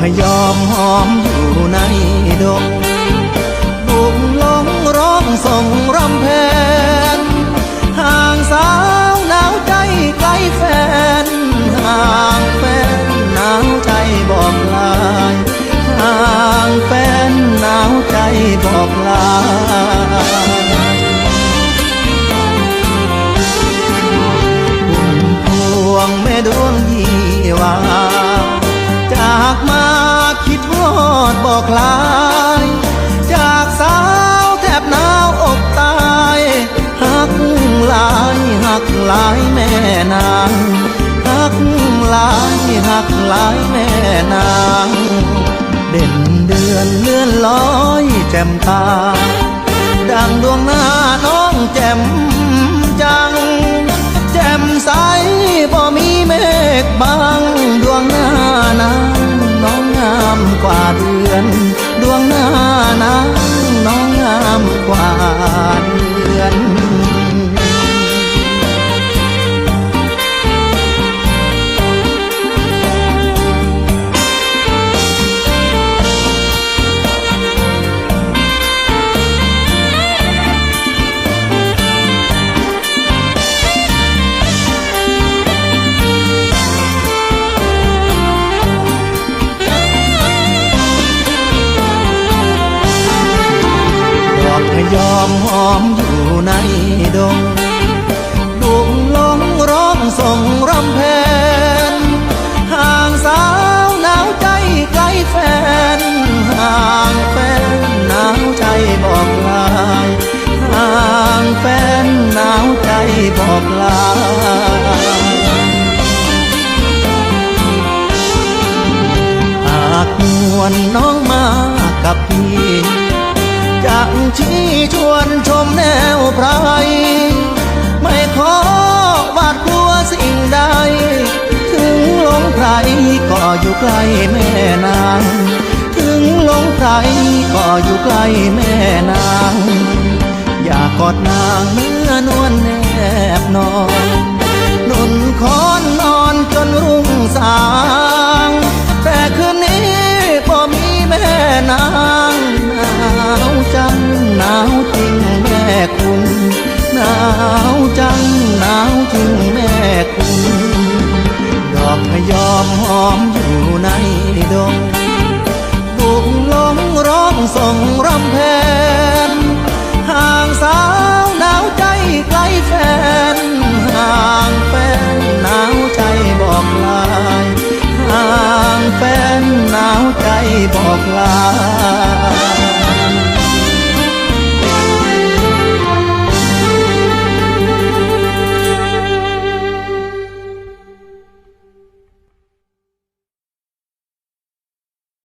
พยอมหอมอยู่ในดงบุกลงร้องส่งรำเพนห่างสาวหนาวใจไกลแฟน ห่างแฟนหนาวใจบอกลาห่างแฟนหนาวใจบอกลา หักหลายแม่นางหักหลายหักหลายแม่นางเด่นเดือนเลื่อนลอยแจ่มตาดังดวงหน้าน้องแจ่ม มหอมอยู่ในดงบุกลงร้องส่งรำเพนห่างสาวหนาวใจไกลแฟน ห่างแฟนหนาวใจบอกลาห่างแฟนหนาวใจบอกลาหากนวลน้องมากับพี่ จะชี้ชวนชมแนวไพรไม่ขอหวาดกลัวสิ่งใด ถึงหลงใครก็อยู่ใกล้แม่นาง ถึงหลงใครก็อยู่ใกล้แม่นาง อยากกอดนางเนื้อนวลแนบนอนา